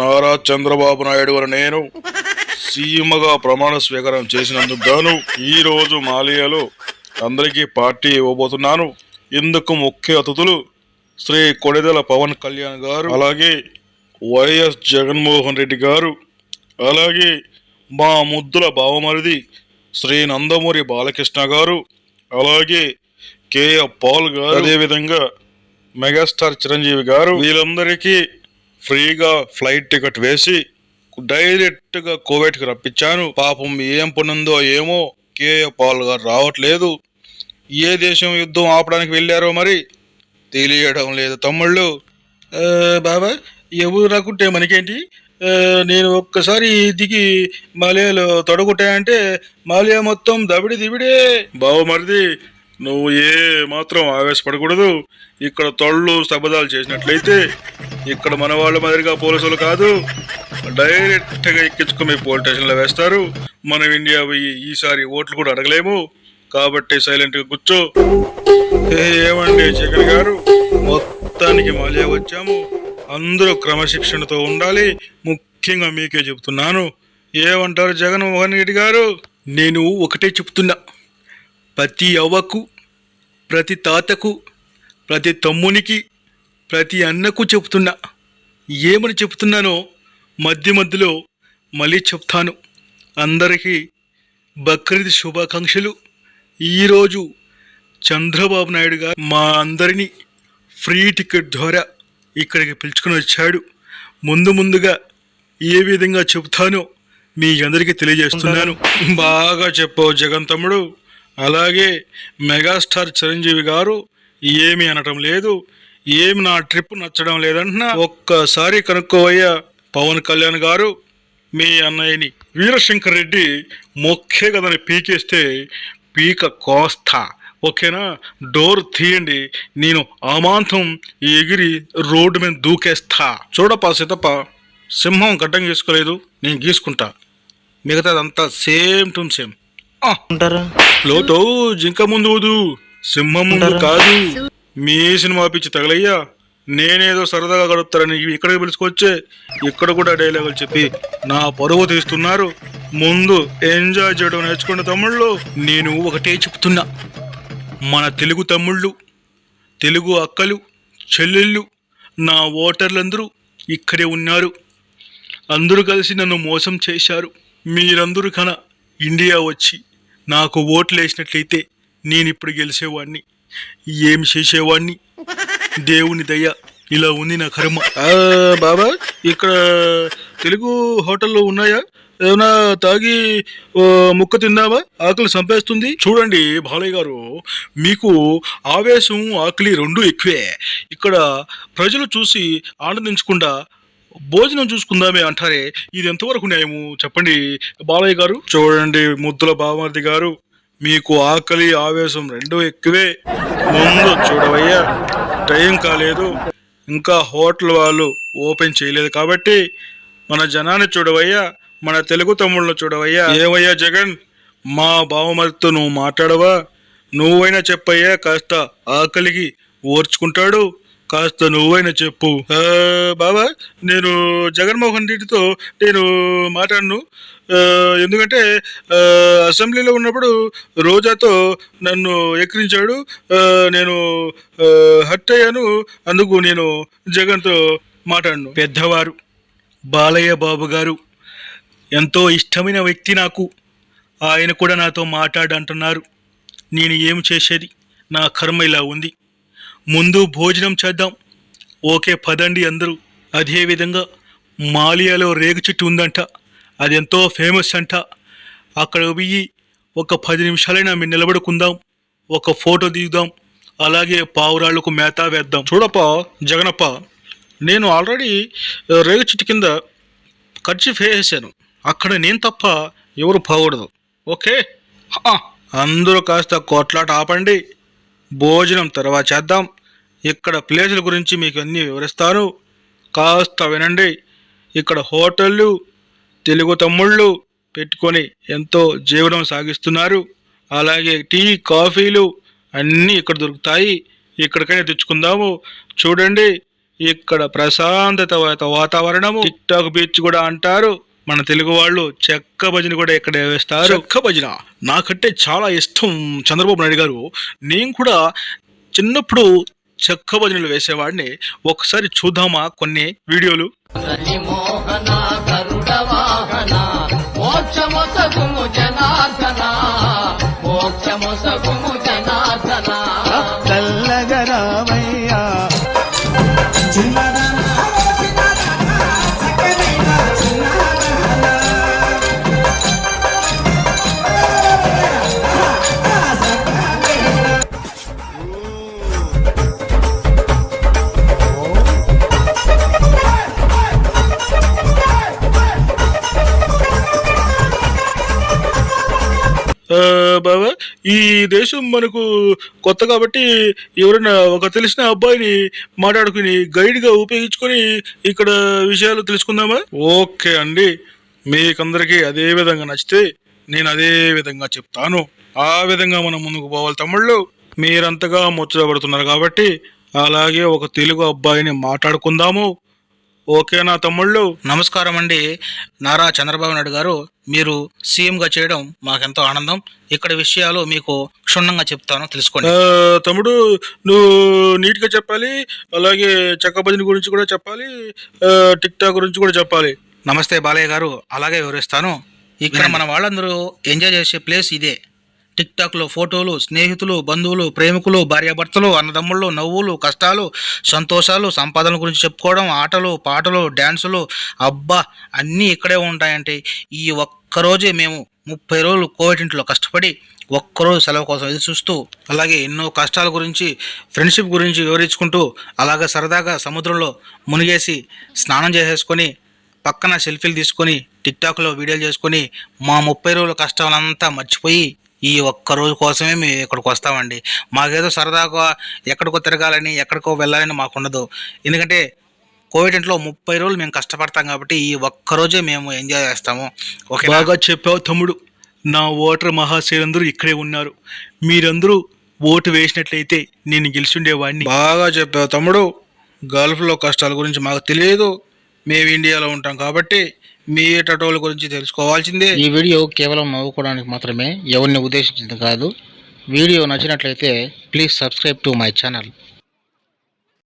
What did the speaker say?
నారా చంద్రబాబు నాయుడు అని నేను సీఎంగా ప్రమాణ స్వీకారం చేసినందుకు గాను ఈ రోజు మాలియాలో అందరికీ పార్టీ ఇవ్వబోతున్నాను. ఇందుకు ముఖ్య అతిథులు శ్రీ కొడెదల పవన్ కళ్యాణ్ గారు అలాగే వైఎస్ జగన్మోహన్ రెడ్డి గారు అలాగే మా ముద్దుల బావమరిది శ్రీ నందమూరి బాలకృష్ణ గారు అలాగే కేఎఫ్ పాల్ గారు అదేవిధంగా మెగాస్టార్ చిరంజీవి గారు వీళ్ళందరికీ ఫ్రీగా ఫ్లైట్ టికెట్ వేసి డైరెక్ట్గా కోవిడ్కి రప్పించాను. పాపం ఏం పనుందో ఏమో కేఏ పాల్ గారు రావట్లేదు. ఏ దేశం యుద్ధం ఆపడానికి వెళ్ళారో మరి తెలియడం లేదు తమ్ముళ్ళు. బాబా ఎవరు రాకుంటే మనకేంటి? నేను ఒక్కసారి దిగి మాలియాలో తొడగొట్టాయంటే మాలియా మొత్తం దబిడి దిబిడే. బావు మరిది నువ్వు ఏ మాత్రం ఆవేశపడకూడదు. ఇక్కడ తొళ్ళు శబదాలు చేసినట్లయితే ఇక్కడ మన వాళ్ళ మాదిరిగా పోలీసులు కాదు డైరెక్ట్గా ఎక్కించుకుని పోలీస్ స్టేషన్లో వేస్తారు. మనం ఇండియా పోయి ఈసారి ఓట్లు కూడా అడగలేము. కాబట్టి సైలెంట్గా కూర్చో. ఏమండి జగన్ గారు? మొత్తానికి మళ్ళీ వచ్చాము. అందరూ క్రమశిక్షణతో ఉండాలి. ముఖ్యంగా మీకే చెప్తున్నాను ఏమంటారు జగన్మోహన్ రెడ్డి గారు? నేను ఒకటే చెప్తున్నా. ప్రతి అవ్వకు ప్రతి తాతకు ప్రతి తమ్మునికి ప్రతి అన్నకు చెప్తున్నా ఏమని చెప్తున్నానో మధ్య మధ్యలో మళ్ళీ చెప్తాను. అందరికీ బక్రీద్ శుభాకాంక్షలు. ఈరోజు చంద్రబాబు నాయుడు గారు మా అందరినీ ఫ్రీ టికెట్ ద్వారా ఇక్కడికి పిలుచుకుని వచ్చాడు. ముందు ముందుగా ఏ విధంగా చెబుతానో మీ అందరికీ తెలియజేస్తున్నాను. బాగా చెప్పావు జగన్ తమ్ముడు. అలాగే మెగాస్టార్ చిరంజీవి గారు ఏమి అనటం లేదు ఏమి నా ట్రిప్ నచ్చడం లేదంటున్నా ఒక్కసారి కనుక్కోవయ్యా పవన్ కళ్యాణ్ గారు మీ అన్నయ్యని. వీరశంకర్ రెడ్డి మొక్కే కదని పీకేస్తే పీక కోస్తా. ఓకేనా? డోర్ తీయండి నేను అమాంతం ఎగిరి రోడ్డు మీద దూకేస్తా. చూడపా సీతప్ప సింహం గడ్డం గీసుకోలేదు నేను గీసుకుంటా. మిగతాదంతా సేమ్ టు సేమ్. ఉంటారా? లోతో జింక ముందు వదు సింహం ముందు కాదు. మీ సినిమా పిచ్చి తగలయ్యా. నేనేదో సరదాగా గడుపుతారని ఇక్కడికి పిలుచుకొచ్చే ఇక్కడ కూడా డైలాగులు చెప్పి నా పరువు తీస్తున్నారు. ముందు ఎంజాయ్ చేయడం నేర్చుకున్న తమ్ముళ్ళు నేను ఒకటే చెప్తున్నా. మన తెలుగు తమ్ముళ్ళు తెలుగు అక్కలు చెల్లెళ్ళు నా ఓటర్లందరూ ఇక్కడే ఉన్నారు. అందరూ కలిసి నన్ను మోసం చేశారు. మీరందరూ కన ఇండియా వచ్చి. నాకు ఓట్లు వేసినట్లయితే నేను ఇప్పుడు గెలిచేవాడిని ఏం చేసేవాడిని దేవుని దయ ఇలా ఉంది నా కర్మ. బాబా ఇక్కడ తెలుగు హోటల్లో ఉన్నాయా? ఏమైనా తాగి ముక్క తిందామా ఆకలి చంపేస్తుంది చూడండి బాలయ్య గారు మీకు ఆవేశం ఆకలి రెండు ఎక్కువే. ఇక్కడ ప్రజలు చూసి ఆనందించకుండా భోజనం చూసుకుందామే అంటారే. ఇది ఎంతవరకు న్యాయము? చెప్పండి. బాలయ్య గారు. చూడండి ముద్దుల బామర్ది గారు మీకు ఆకలి ఆవేశం రెండు ఎక్కువే. ముందు చూడవయ్యా టైం కాలేదు. ఇంకా హోటల్ వాళ్ళు ఓపెన్ చేయలేదు కాబట్టి మన జనాన్ని చూడవయ్యా మన తెలుగు తమ్ముళ్ళను చూడవయ్యా. ఏవయ్యా జగన్? మా బావమరితో నువ్వు మాట్లాడవా? నువ్వైనా చెప్పయ్యా కాస్త ఆకలికి ఓర్చుకుంటాడు. కాస్త నువ్వైనా చెప్పు. బాబా నేను జగన్మోహన్ రెడ్డితో నేను మాట్లాడను. ఎందుకంటే అసెంబ్లీలో ఉన్నప్పుడు రోజాతో నన్ను ఎక్కిరించాడు. నేను హర్ట్ అయ్యాను. అందుకు నేను జగన్తో మాట్లాడను. పెద్దవారు బాలయ్య బాబు గారు ఎంతో ఇష్టమైన వ్యక్తి నాకు. ఆయన కూడా నాతో మాట్లాడంటున్నారు. నేను ఏం చేసేది? నా కర్మ ఇలా ఉంది. ముందు భోజనం చేద్దాం. ఓకే పదండి అందరూ. అదేవిధంగా మాలియాలో రేగు చెట్టు ఉందంట. అది ఎంతో ఫేమస్ అంట. అక్కడ పోయి ఒక పది నిమిషాలైనా మేము నిలబడుకుందాం. ఒక ఫోటో దిగుదాం. అలాగే పావురాళ్ళకు మేత వేద్దాం. చూడప్ప జగనప్ప నేను ఆల్రెడీ రేగు చెట్టు కింద ఖర్చు వేసేసాను అక్కడ నేను తప్ప ఎవరు పోకూడదు. ఓకే? అందరూ కాస్త కొట్లాట ఆపండి. భోజనం తర్వాత చేద్దాం. ఇక్కడ ప్లేసుల గురించి మీకు అన్నీ వివరిస్తాను. కాస్త వినండి. ఇక్కడ హోటళ్ళు తెలుగు తమ్ముళ్ళు పెట్టుకొని ఎంతో జీవనం సాగిస్తున్నారు. అలాగే టీ కాఫీలు అన్నీ ఇక్కడ దొరుకుతాయి. ఇక్కడికైనా తెచ్చుకుందాము. చూడండి ఇక్కడ ప్రశాంతత వాతావరణము. టిక్టాక్ బీచ్ కూడా అంటారు. మన తెలుగు వాళ్ళు చెక్క భజన కూడా ఇక్కడ వేస్తారు. చెక్క భజన? నాకంటే చాలా ఇష్టం చంద్రబాబు నాయుడు గారు. నేను కూడా చిన్నప్పుడు చెక్క భజనలు వేసేవాడిని. ఒకసారి చూద్దామా కొన్ని వీడియోలు? మోహన గరుడ వాహన మోక్షమొసగుము జనార్దన మోక్షమొసగుము బాబా ఈ దేశం మనకు కొత్త కాబట్టి ఎవరైనా ఒక తెలిసిన అబ్బాయిని మాట్లాడుకుని గైడ్గా ఉపయోగించుకొని ఇక్కడ విషయాలు తెలుసుకుందామా? ఓకే అండి. మీకందరికీ అదే విధంగా నచ్చితే నేను అదే విధంగా చెప్తాను. ఆ విధంగా మనం ముందుకు పోవాలి తమ్ముళ్ళు. మీరంతగా ముచ్చటపడుతున్నారు కాబట్టి అలాగే ఒక తెలుగు అబ్బాయిని మాట్లాడుకుందాము. ఓకేనా తమ్ముళ్ళు నమస్కారం అండి నారా చంద్రబాబు నాయుడు గారు మీరు సీఎంగా చేయడం మాకెంతో ఆనందం. ఇక్కడ విషయాలు మీకు క్షుణ్ణంగా చెప్తాను తెలుసుకోండి. తమ్ముడు నువ్వు నీట్గా చెప్పాలి అలాగే చెక్క భజన గురించి కూడా చెప్పాలి టిక్ టాక్ గురించి కూడా చెప్పాలి. నమస్తే బాలయ్య గారు అలాగే వివరిస్తాను. ఇక్కడ మన వాళ్ళందరూ ఎంజాయ్ చేసే ప్లేస్ ఇదే. టిక్ ఫోటోలు స్నేహితులు బంధువులు ప్రేమికులు భార్యాభర్తలు అన్నదమ్ముళ్ళు నవ్వులు కష్టాలు సంతోషాలు సంపాదన గురించి చెప్పుకోవడం ఆటలు పాటలు డ్యాన్సులు అబ్బా అన్నీ ఇక్కడే ఉంటాయంటే ఈ ఒక్కరోజే మేము ముప్పై రోజులు కోవిడ్ ఇంట్లో కష్టపడి ఒక్కరోజు సెలవు కోసం ఎదురు చూస్తూ అలాగే ఎన్నో కష్టాల గురించి ఫ్రెండ్షిప్ గురించి వివరించుకుంటూ అలాగే సరదాగా సముద్రంలో మునిగేసి స్నానం చేసేసుకొని పక్కన సెల్ఫీలు తీసుకొని టిక్టాక్లో వీడియోలు చేసుకొని మా ముప్పై రోజుల కష్టాలంతా మర్చిపోయి ఈ ఒక్క రోజు కోసమే మేము ఇక్కడికి వస్తామండి. మాకేదో సరదాగా ఎక్కడికో తిరగాలని ఎక్కడికో వెళ్ళాలని మాకు ఉండదు ఎందుకంటే కోవిడ్ ఇంట్లో ముప్పై రోజులు మేము కష్టపడతాం కాబట్టి ఈ ఒక్క రోజే మేము ఎంజాయ్ చేస్తాము. ఓకే బాగా చెప్పావు తమ్ముడు. నా ఓటర్ మహాశయులందరూ ఇక్కడే ఉన్నారు. మీరందరూ ఓటు వేసినట్లయితే నేను గెలిచుండేవాడిని. బాగా చెప్పావు తమ్ముడు. గల్ఫ్లో కష్టాల గురించి మాకు తెలియదు. మేము ఇండియాలో ఉంటాం కాబట్టి మీటటోల గురించి తెలుసుకోవాల్సిందే. ఈ వీడియో కేవలం నవ్వుకోవడానికి మాత్రమే ఎవరిని ఉద్దేశించింది కాదు. వీడియో నచ్చినట్లయితే please subscribe to my channel